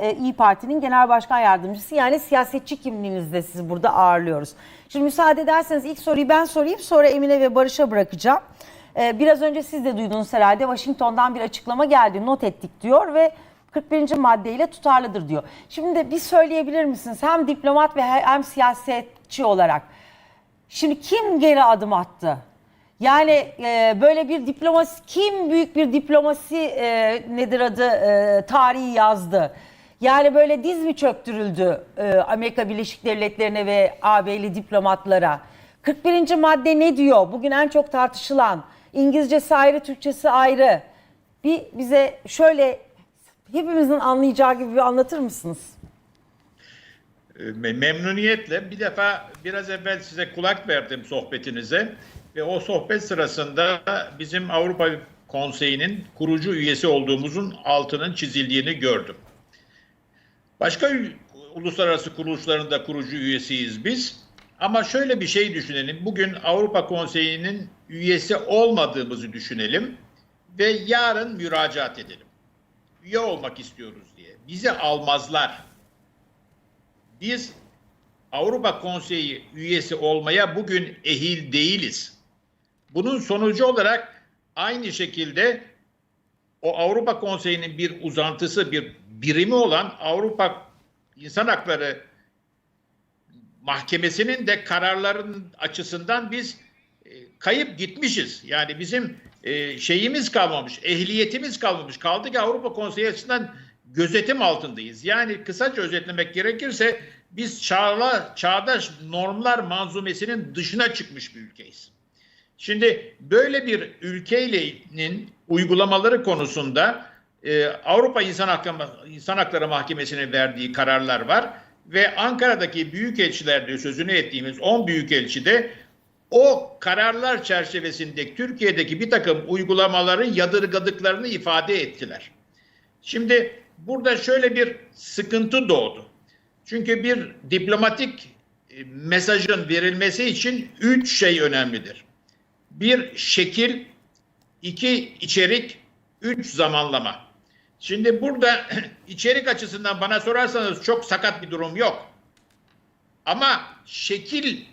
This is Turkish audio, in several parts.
e, İyi Parti'nin Genel Başkan Yardımcısı yani siyasetçi kimliğinizde sizi burada ağırlıyoruz. Şimdi müsaade ederseniz ilk soruyu ben sorayım sonra Emine ve Barış'a bırakacağım. E, biraz önce siz de duydunuz herhalde Washington'dan bir açıklama geldi not ettik diyor ve 41. maddeyle tutarlıdır diyor. Şimdi de bir söyleyebilir misiniz hem diplomat ve hem siyasetçi olarak Şimdi kim geri adım attı? Yani e, böyle bir diplomasi, kim büyük bir diplomasi e, nedir adı e, tarihi yazdı? Yani böyle diz mi çöktürüldü e, Amerika Birleşik Devletleri'ne ve AB'li diplomatlara? 41. madde ne diyor? Bugün en çok tartışılan. İngilizcesi ayrı, Türkçesi ayrı. Bir bize şöyle hepimizin anlayacağı gibi bir anlatır mısınız? Me- Memnuniyetle bir defa biraz evvel size kulak verdim sohbetinize ve o sohbet sırasında bizim Avrupa Konseyi'nin kurucu üyesi olduğumuzun altının çizildiğini gördüm. Başka uluslararası kuruluşların da kurucu üyesiyiz biz. Ama şöyle bir şey düşünelim. Bugün Avrupa Konseyi'nin üyesi olmadığımızı düşünelim ve yarın müracaat edelim. Üye olmak istiyoruz diye. Bizi almazlar biz Avrupa Konseyi üyesi olmaya bugün ehil değiliz. Bunun sonucu olarak aynı şekilde o Avrupa Konseyi'nin bir uzantısı, bir birimi olan Avrupa İnsan Hakları Mahkemesi'nin de kararların açısından biz e, kayıp gitmişiz. Yani bizim e, şeyimiz kalmamış, ehliyetimiz kalmamış. Kaldı ki Avrupa Konseyi açısından gözetim altındayız. Yani kısaca özetlemek gerekirse biz çağla, çağdaş normlar manzumesinin dışına çıkmış bir ülkeyiz. Şimdi böyle bir ülkenin uygulamaları konusunda e, Avrupa İnsan Hakları, İnsan Hakları Mahkemesi'ne verdiği kararlar var ve Ankara'daki büyükelçilerde sözünü ettiğimiz 10 büyükelçide o kararlar çerçevesinde Türkiye'deki bir takım uygulamaları yadırgadıklarını ifade ettiler. Şimdi burada şöyle bir sıkıntı doğdu. Çünkü bir diplomatik e, mesajın verilmesi için üç şey önemlidir. Bir şekil, iki içerik, üç zamanlama. Şimdi burada içerik açısından bana sorarsanız çok sakat bir durum yok. Ama şekil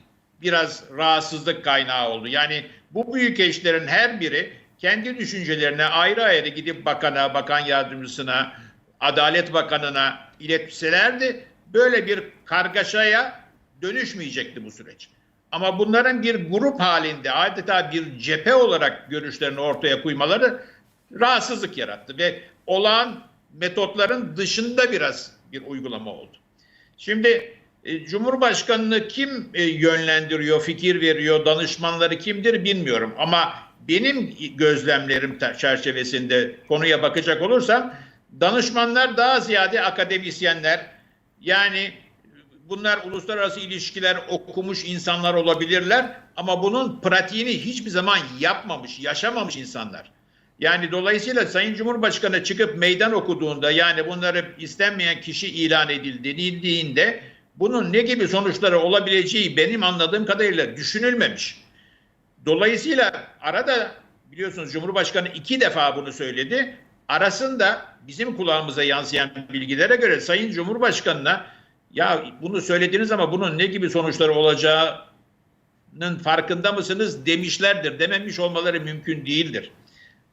biraz rahatsızlık kaynağı oldu. Yani bu büyük eşlerin her biri kendi düşüncelerine ayrı ayrı gidip bakana, bakan yardımcısına, Adalet Bakanı'na iletselerdi böyle bir kargaşaya dönüşmeyecekti bu süreç. Ama bunların bir grup halinde adeta bir cephe olarak görüşlerini ortaya koymaları rahatsızlık yarattı ve olağan metotların dışında biraz bir uygulama oldu. Şimdi e, Cumhurbaşkanını kim e, yönlendiriyor, fikir veriyor, danışmanları kimdir bilmiyorum ama benim gözlemlerim çerçevesinde konuya bakacak olursam danışmanlar daha ziyade akademisyenler yani bunlar uluslararası ilişkiler okumuş insanlar olabilirler ama bunun pratiğini hiçbir zaman yapmamış, yaşamamış insanlar. Yani dolayısıyla Sayın Cumhurbaşkanı çıkıp meydan okuduğunda yani bunları istenmeyen kişi ilan edildi denildiğinde bunun ne gibi sonuçları olabileceği benim anladığım kadarıyla düşünülmemiş. Dolayısıyla arada biliyorsunuz Cumhurbaşkanı iki defa bunu söyledi. Arasında bizim kulağımıza yansıyan bilgilere göre Sayın Cumhurbaşkanı'na ya bunu söylediniz ama bunun ne gibi sonuçları olacağının farkında mısınız demişlerdir. Dememiş olmaları mümkün değildir.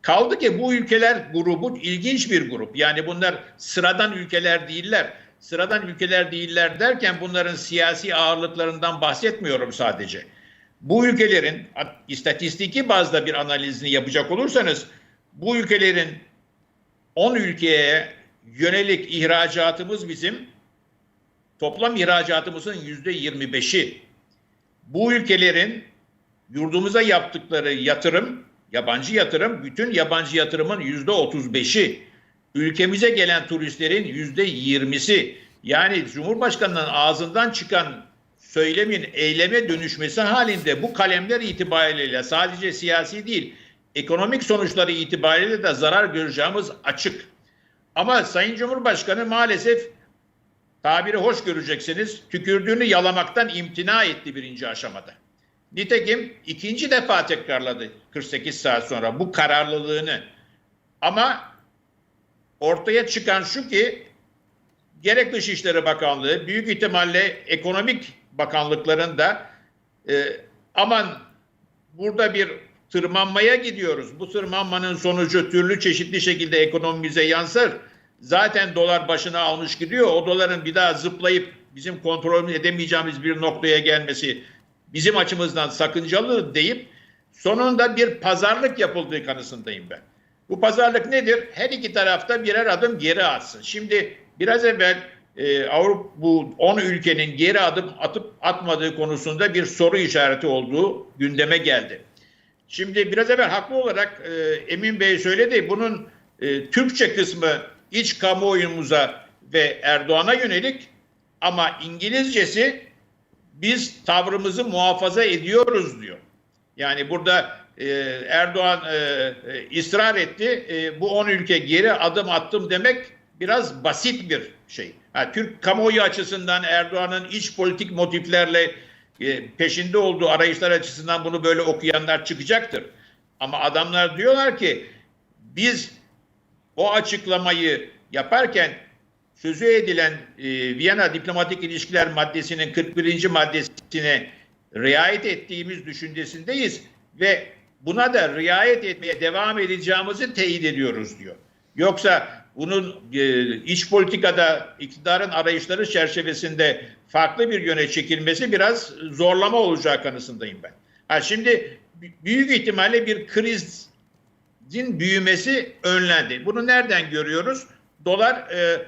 Kaldı ki bu ülkeler grubu ilginç bir grup. Yani bunlar sıradan ülkeler değiller. Sıradan ülkeler değiller derken bunların siyasi ağırlıklarından bahsetmiyorum sadece. Bu ülkelerin istatistiki bazda bir analizini yapacak olursanız bu ülkelerin 10 ülkeye yönelik ihracatımız bizim toplam ihracatımızın yüzde 25'i. Bu ülkelerin yurdumuza yaptıkları yatırım, yabancı yatırım, bütün yabancı yatırımın yüzde 35'i. Ülkemize gelen turistlerin yüzde 20'si. Yani Cumhurbaşkanı'nın ağzından çıkan söylemin eyleme dönüşmesi halinde bu kalemler itibariyle sadece siyasi değil, ekonomik sonuçları itibariyle de zarar göreceğimiz açık. Ama Sayın Cumhurbaşkanı maalesef tabiri hoş göreceksiniz tükürdüğünü yalamaktan imtina etti birinci aşamada. Nitekim ikinci defa tekrarladı 48 saat sonra bu kararlılığını. Ama ortaya çıkan şu ki gerek Dışişleri Bakanlığı, büyük ihtimalle ekonomik bakanlıkların da e, aman burada bir tırmanmaya gidiyoruz. Bu tırmanmanın sonucu türlü çeşitli şekilde ekonomimize yansır. Zaten dolar başına almış gidiyor. O doların bir daha zıplayıp bizim kontrol edemeyeceğimiz bir noktaya gelmesi bizim açımızdan sakıncalı deyip sonunda bir pazarlık yapıldığı kanısındayım ben. Bu pazarlık nedir? Her iki tarafta birer adım geri atsın. Şimdi biraz evvel e, Avrupa bu 10 ülkenin geri adım atıp atmadığı konusunda bir soru işareti olduğu gündeme geldi. Şimdi biraz evvel haklı olarak e, Emin Bey söyledi. Bunun e, Türkçe kısmı iç kamuoyumuza ve Erdoğan'a yönelik ama İngilizcesi biz tavrımızı muhafaza ediyoruz diyor. Yani burada e, Erdoğan e, e, ısrar etti. E, bu 10 ülke geri adım attım demek biraz basit bir şey. Ha, Türk kamuoyu açısından Erdoğan'ın iç politik motiflerle e, peşinde olduğu arayışlar açısından bunu böyle okuyanlar çıkacaktır. Ama adamlar diyorlar ki biz o açıklamayı yaparken sözü edilen e, Viyana diplomatik ilişkiler maddesinin 41. maddesine riayet ettiğimiz düşüncesindeyiz ve buna da riayet etmeye devam edeceğimizi teyit ediyoruz diyor. Yoksa bunun e, iç politikada iktidarın arayışları çerçevesinde farklı bir yöne çekilmesi biraz zorlama olacağı kanısındayım ben. Ha şimdi büyük ihtimalle bir kriz din büyümesi önlendi. Bunu nereden görüyoruz? Dolar e,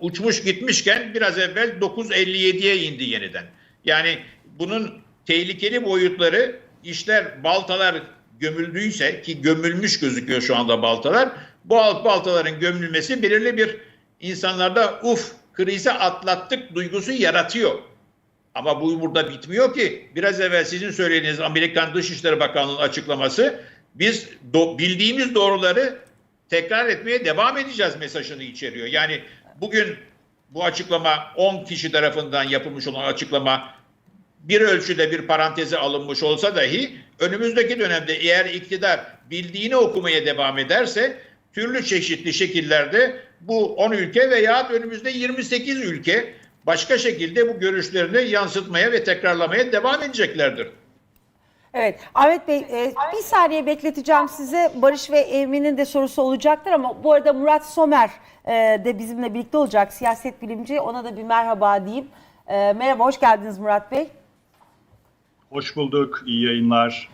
uçmuş gitmişken biraz evvel 9.57'ye indi yeniden. Yani bunun tehlikeli boyutları işler baltalar gömüldüyse ki gömülmüş gözüküyor şu anda baltalar. Bu alt baltaların gömülmesi belirli bir insanlarda uf krizi atlattık duygusu yaratıyor. Ama bu burada bitmiyor ki. Biraz evvel sizin söylediğiniz Amerikan Dışişleri Bakanlığı'nın açıklaması biz do- bildiğimiz doğruları tekrar etmeye devam edeceğiz mesajını içeriyor. Yani bugün bu açıklama 10 kişi tarafından yapılmış olan açıklama bir ölçüde bir paranteze alınmış olsa dahi önümüzdeki dönemde eğer iktidar bildiğini okumaya devam ederse türlü çeşitli şekillerde bu 10 ülke veya önümüzde 28 ülke başka şekilde bu görüşlerini yansıtmaya ve tekrarlamaya devam edeceklerdir. Evet Ahmet Bey e, bir saniye bekleteceğim size. Barış ve Emin'in de sorusu olacaktır ama bu arada Murat Somer e, de bizimle birlikte olacak siyaset bilimci. Ona da bir merhaba diyeyim. E, merhaba hoş geldiniz Murat Bey. Hoş bulduk, iyi yayınlar.